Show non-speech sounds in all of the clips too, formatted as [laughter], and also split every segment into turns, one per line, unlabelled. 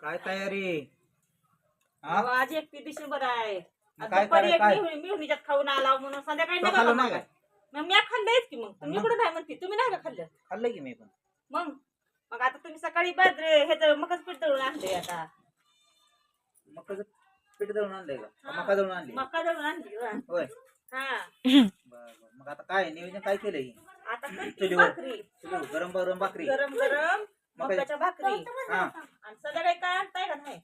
काय तयारी? हा?
अहो, आज एकटी डिसेंबर आहे. आज
काय
दुपारी
काय?
मिहुणी- मिहुणीच्यात खाऊन आला म्हणून संध्याकाळी
तो
नका
खाल्लं नाही
मग? मग मी खाल्लंयच की मग. तुम्ही
मग?
कुठं नाही म्हणते? तुम्ही नाही का खाल्लं?
खाल्लं की मी पण.
मग? मग आता तुम्ही सकाळी बाजरे हे तर मकच पीठ दळून आणले आता.
मग पीठ दळून आणलंय का?
हा.
मका दळून आणली
मका दळून आणली वा.
होय.
हा.
बर बर मग आता काय नियोजन काय केलंय?
आता करते
चुलीवर.
भाकरी.
गरम गरम भाकरी.
गरम गरम
मका-
मकाच्या भाकरी.
हा.
आणि संध्याकाळी काय आणताय का नाही?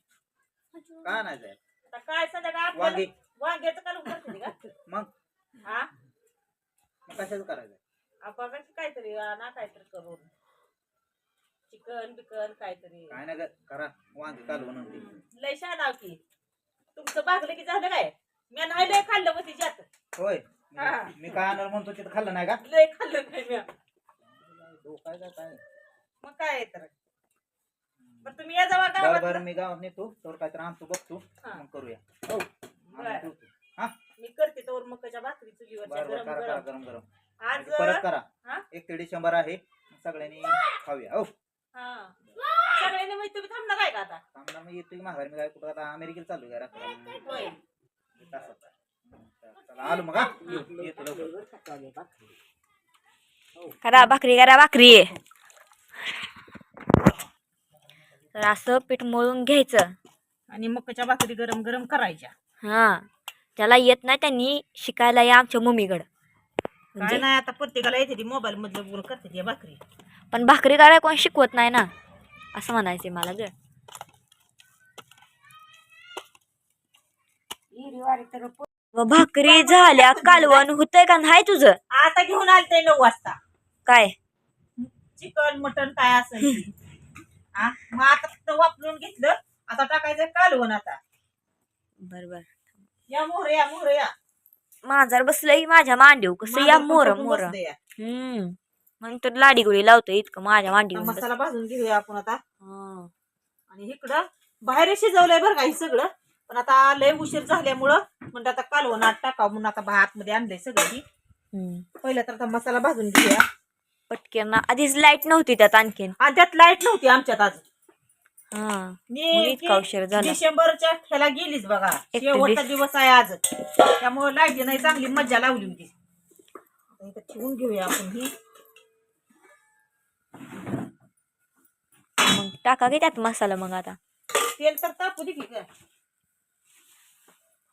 का नाही जाय
आता काय संध्याकाळी
वांगी.
वांग्याचं कालून करते का?
मग?
हा?
मग कशाचं करायचं
आपण कसं काहीतरी ना काहीतरी करून. चिकन बिकन काहीतरी.
काय नाही ग, करा. वांगी कालवण आणि ते.
लय शानाव की. तुमचं भागलं की झालं काय? मी नाही लय खाल्लं मग तिच्यात
होय.
हा.
मी काय आणणार म्हणतो तिथं खाल्लं नाही का?
लय खाल्लं नाही मी.
का काय?
मग काय तर? बरं
मी गावात नेतो. तर काहीतरी आणतो बघतो.
हा.
मग करूया. हो.
बरं.
आणून ठेवतो. हा?
मी करते तर मकाच्या भाकरी चुलीवरच्या
बरं बरं
गरम
करा करा
गरम
गरम. गरम
आज
परत करा.
हा?
एक ते डिसेंबर आहे. सगळ्यांनी खाऊया. हो.
हा. सगळ्यांनी मग तुम्ही थांबणार आहे का आता?
थांबला मी येतो की माघारी. मी काय कुठं आता अमेरिकेला चालू आहे रात्री
होय.
चला आलो मग हा. येतो येतो लवकर.
करा भाकरी करा भाकरी. तर असं पीठ मळून घ्यायचं.
आणि मकाच्या भाकरी गरम गरम करायच्या.
हा. ज्याला येत नाही त्यांनी शिकायला या आमच्या मम्मीकडं.
काय
म्हणजे
नाही आता प्रत्येकाला येते ती मोबाईल मधलं बोल करते ती भाकरी.
पण भाकरी करायला कोण शिकवत नाही ना. असं म्हणायचंय मला ग. व भाकरी झाल्या कालवण होतंय का नाही तुझं?
आता घेऊन आलते नऊ वाजता.
काय?
चिकन मटन काय असेल ते. हा? मग आता वापरून घेतलं. आता टाकायचं कालवण आता.
बर बर.
या मोहर या मोहर या.
मांजर बसलंय माझ्या मांडीव कसं? या मोर मोर. हम्म. मग तर लाडी गुडी लावतोय इतकं माझ्या मांडीवर
मसाला भाजून घेऊया आपण आता.
हा.
आणि इकडं बाहेर शिजवलंय बरं का हे सगळं. पण आता लय उशीर झाल्यामुळं म्हणजे आता कालवण आत टाकावं म्हणून आता भात मध्ये आणलंय सगळं. पहिलं तर आता मसाला भाजून घेऊया.
पटकन आधीच लाइट नव्हती त्यात आणखीन.
आणि त्यात लाइट नव्हती आमच्यात आज
हा. म्हणून
मी
इतका उशीर झाला.
डिसेंबरच्या ह्याला गेलीच बघा. शेवटचा दिवस आहे आज. त्यामुळे लाइट नाही चांगली मज्जा लावली होती. आता इथं ठेवून घेऊया आपण ही.
मग टाका की त्यात मसाला मग आता.
तेल तर तापू दे की गं.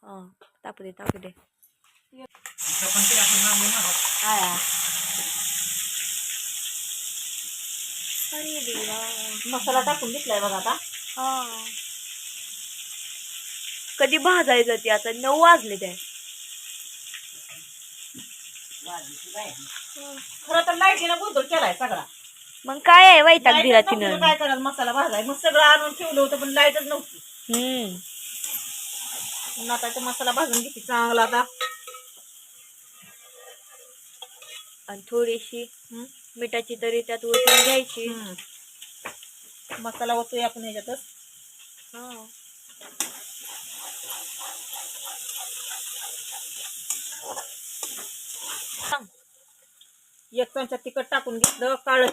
हा तापू दे तापू दे. आया. अरे देवा
मसाला टाकून घेतलाय बघा आता.
हा. कधी भाजायचं ते आता? नऊ वाजले ते.
खरं तर लाईटीला गोंधळ केलाय सगळा.
मग काय आहे वैताग दिला
च नव्हती तर
तिनं?
काय करायचं? मसाला भाजाय. मग सगळं आणून ठेवलं होतं पण लाईटच नव्हती.
हम्म.
आता तो मसाला भाजून घेते चांगला आता.
आणि थोडीशी
हम्म.
मिठाची तरी त्यात ओतून घ्यायची
हम्म. मसाला ओतूया आपण ह्याच्यातच
हा.
एक चमचा तिखट टाकून घेतलं काळ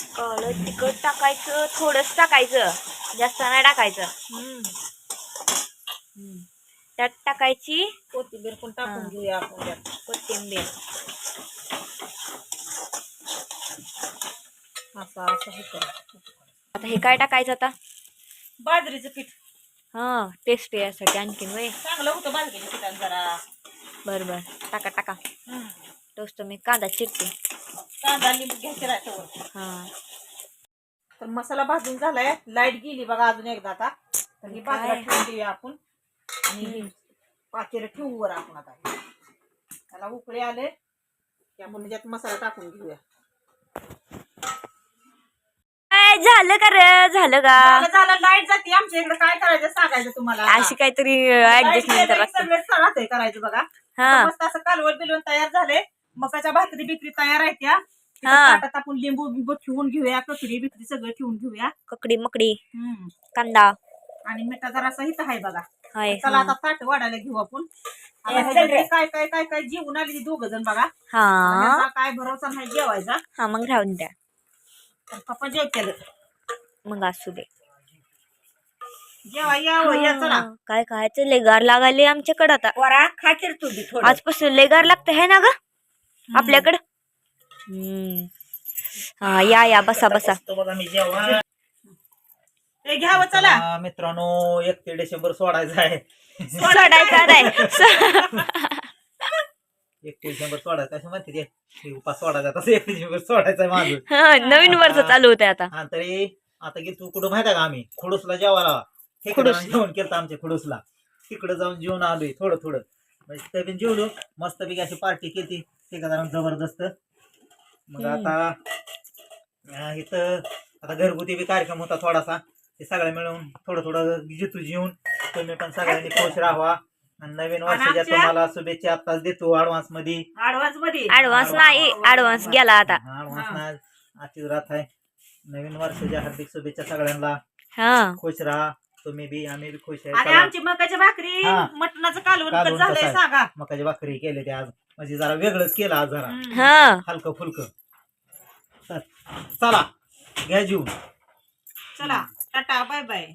काळं तिखट टाकायचं थोडंच टाकायचं जास्त नाही टाकायचं हम्म. त्यात टाकायची
कोथिंबीर पण टाकून
हा.
घेऊया आपण त्यात
कोथिंबीर
असं असं हे करू.
आता हे काय टाकायचं आता?
बाजरीचं पीठ.
हा टेस्ट यासाठी आणखीन वय
चांगलं होतं बाजरीच्या पिठात जरा.
बर बर. टाका टाका. टोस्ट मी कांदा चिरते.
कांदा लिंबू घ्यायचे राहतं
हा.
तर मसाला भाजून झालाय. लाइट गेली बघा अजून एकदा आता. तर ही बाजूला
काय?
ठेवून देऊया आपण. आणि पातेलं ठेवू वर आपण आता. त्याला उकळे आले की आपण त्यात मसाला टाकून घेऊया
काय झालं का रे? झालं का?
झालं झालं. लाइट जाते. आमच्या इकडे काय करायचं सांगायचं तुम्हाला आता.
अशी काहीतरी ऍडजस्टमेंट
सगळे करायचं बघा.
हा.
आता मस्त असं कालवण बिलवण तयार झाले. मकाच्या भाकरी बिकरी तयार आहेत त्या तिथं
हा.
ताटात आपण लिंबू बिंबू ठेवून घेऊया. ककडी बिकरी सगळं ठेवून घेऊया.
ककडी मकडी
हम्म.
कांदा.
आणि मिठा जरासा इथं आहे बघा.
हाय.
चला. आता ताट वाढायला घेऊ आपण. आता काय काय काय काय? जेवून आली दोघ जण बघा.
हा.
ह्यांचा काय भरोसा नाही जेवायचा.
हा मग राहून द्या.
पप्पा जेवतेल
मग असू दे.
जेव्हा यावं
हा, काय खायचं? लेगार लागायले आमच्याकडे आता.
पोरा खाशील तू बी थोडं.
आजपासून लेगार लागतं है ना ग? आपल्याकडं? हम्म. हा या या बसा बसा.
तो बघा मी जेव्हा
ते घ्यावं चला.
मित्रांनो एक ते डिसेंबर सोडायचा आहे.
सोडायचा नाही [laughs]
डिसेंबर सोडायचा असं म्हणते ते? ते उपास सोडायचा तसं एक डिसेंबर सोडायचा आहे माझं
हा, नवीन वर्ष चालू होतंय आता.
तरी आता गेलो तू कुठं माहिती का आम्ही? खुडूसला जेवायला.
खुडूस.
ठेकेदाराने जेवण केलं आमच्या खुडूसला. तिकडे जाऊन जेवण आलोय थोडं थोडं. म्हणजे ते पण जेवलो मस्त पैकी अशी पार्टी केली ठेकेदारानं जबरदस्त. मग. आता इथं आता घरगुती बी कार्यक्रम होता थोडासा. ते सगळं मिळून थोडं थोडं जितू जेवून तुम्ही पण सगळ्यांनी खुश राहा आणि नवीन वर्षाच्या
आमच्या-
तुम्हाला शुभेच्छा आताच देतो ऍडव्हान्समध्ये. ऍडव्हान्समध्ये.
ऍडव्हान्स
नाही ऍडव्हान्स गेला आता.
ऍडव्हान्स
हा.
नाही. रात आहे. नवीन वर्षाच्या हार्दिक शुभेच्छा सगळ्यांना.
हा.
खुश राहा. तुम्ही बी आम्ही बी खुश आहे.
आणि
चला,
आमची मकाच्या भाकरी
हा.
मटणाचं कालवण कसं
कालवण कसं
झालंय
आहे?
सांगा.
मकाची भाकरी केली ते आज. म्हणजे जरा वेगळंच केलं आज जरा.
हम्म.
हा.
हलकं फुलकं. चल, चला. घ्या जीवन.
चला. Tata bye bye.